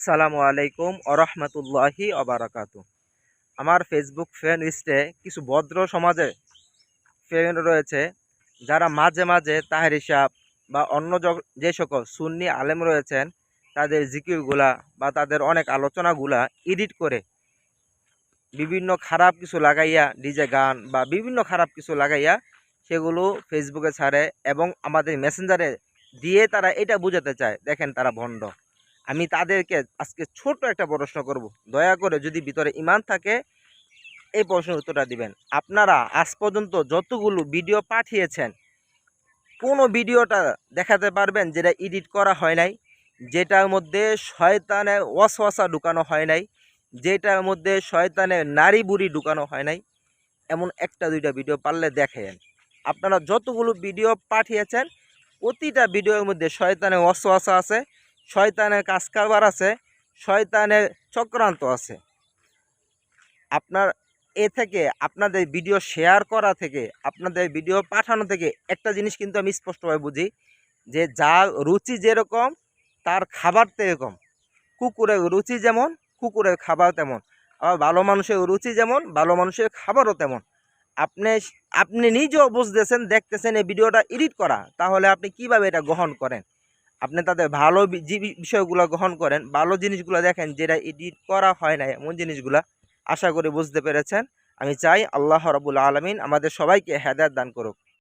আসসালামু আলাইকুম আরহামতুল্লাহি অবরাকাত আমার ফেসবুক ফ্রেন্ড লিস্টে কিছু ভদ্র সমাজে ফ্রেন্ড রয়েছে, যারা মাঝে মাঝে তাহের হিসাব বা অন্য যে সকল সুন্নি আলেম রয়েছেন, তাদের জিকিরগুলা বা তাদের অনেক আলোচনাগুলা এডিট করে বিভিন্ন খারাপ কিছু লাগাইয়া ডিজে গান বা বিভিন্ন খারাপ কিছু লাগাইয়া সেগুলো ফেসবুকে ছাড়ে এবং আমাদের মেসেঞ্জারে দিয়ে তারা এটা বোঝাতে চায়। দেখেন তারা ভণ্ড। আমি তাদেরকে আজকে ছোট একটা প্রশ্ন করব। দয়া করে যদি ভিতরে ইমান থাকে, এই প্রশ্নের উত্তরটা দিবেন। আপনারা আজ পর্যন্ত যতগুলো ভিডিও পাঠিয়েছেন, কোনো ভিডিওটা দেখাতে পারবেন যেটা এডিট করা হয় নাই, যেটার মধ্যে শয়তানে ওয়াসওয়াসা ঢুকানো হয় নাই, যেটার মধ্যে শয়তানে নারী বুড়ি ঢুকানো হয় নাই, এমন একটা দুইটা ভিডিও পারলে দেখেন। আপনারা যতগুলো ভিডিও পাঠিয়েছেন, প্রতিটা ভিডিওর মধ্যে শয়তানে ওয়াসওয়াসা আছে শয়তানের কাজ কারবার আছে, শয়তানের চক্রান্ত আছে। আপনার এ থেকে, আপনাদের ভিডিও শেয়ার করা থেকে, আপনাদের ভিডিও পাঠানো থেকে একটা জিনিস কিন্তু আমি স্পষ্টভাবে বুঝি, যে যার রুচি যেরকম, তার খাবার তেরকম। কুকুরের রুচি যেমন, কুকুরের খাবার তেমন। আবার ভালো মানুষের রুচি যেমন, ভালো মানুষের খাবারও তেমন। আপনি আপনি নিজেও বুঝতেছেন, দেখতেছেন এই ভিডিওটা এডিট করা, তাহলে আপনি কীভাবে এটা গ্রহণ করেন? আপনি তাদের ভালো যে বিষয়গুলো গ্রহণ করেন, ভালো জিনিসগুলো দেখেন, যেটা এডিট করা হয় না এমন জিনিসগুলো, আশা করি বুঝতে পেরেছেন। আমি চাই আল্লাহ রবুল আলমিন আমাদের সবাইকে হেদায়ত দান করুক।